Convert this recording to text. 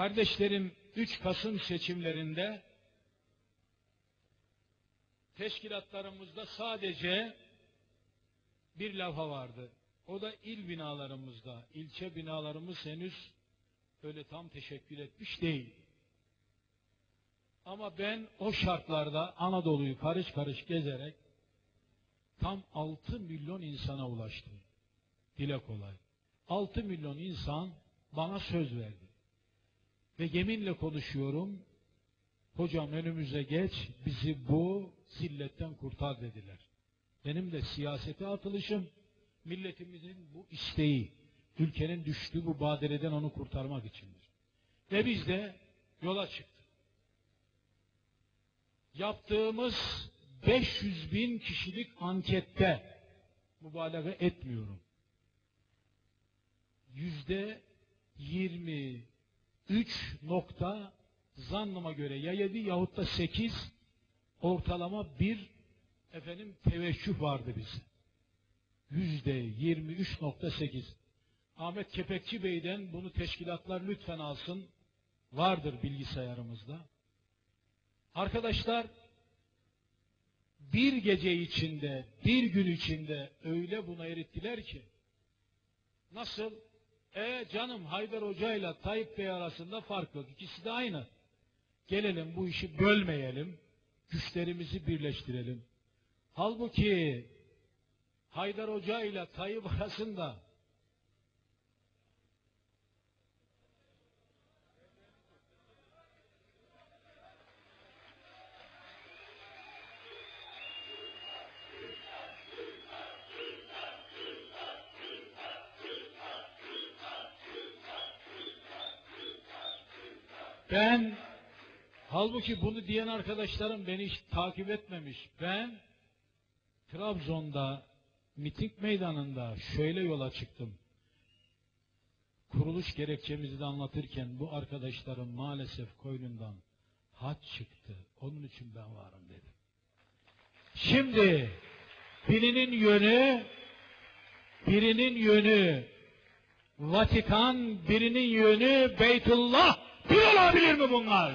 Kardeşlerim 3 Kasım seçimlerinde teşkilatlarımızda sadece bir lafha vardı. O da il binalarımızda. ilçe binalarımız henüz öyle tam teşekkür etmiş değil. Ama ben o şartlarda Anadolu'yu karış karış gezerek tam 6 milyon insana ulaştım. Dile kolay. 6 milyon insan bana söz verdi. Ve yeminle konuşuyorum. Hocam önümüze geç, bizi bu zilletten kurtar dediler. Benim de siyasete atılışım, milletimizin bu isteği, ülkenin düştüğü bu badireden onu kurtarmak içindir. Ve biz de yola çıktık. Yaptığımız 500 bin kişilik ankette mübalağa etmiyorum. Yüzde 23 nokta zannıma göre ya 7 yahut da 8 ortalama bir efendim teveccüh vardı bize. Yüzde 23.8. Ahmet Kepekçi Bey'den bunu teşkilatlar lütfen alsın. Vardır bilgisayarımızda. Arkadaşlar bir gece içinde, bir gün içinde öyle buna erittiler ki nasıl? E canım Haydar Hoca ile Tayyip Bey arasında fark yok. İkisi de aynı. Gelelim bu işi bölmeyelim. Güçlerimizi birleştirelim. Halbuki Haydar Hoca ile Tayyip arasında Ben halbuki bunu diyen arkadaşlarım beni hiç takip etmemiş. Ben Trabzon'da miting meydanında şöyle yola çıktım. Kuruluş gerekçemizi de anlatırken bu arkadaşlarım maalesef koynundan haç çıktı. Onun için ben varım dedim. Şimdi birinin yönü birinin yönü Vatikan, birinin yönü Beytullah. Bir olabilir mi bunlar?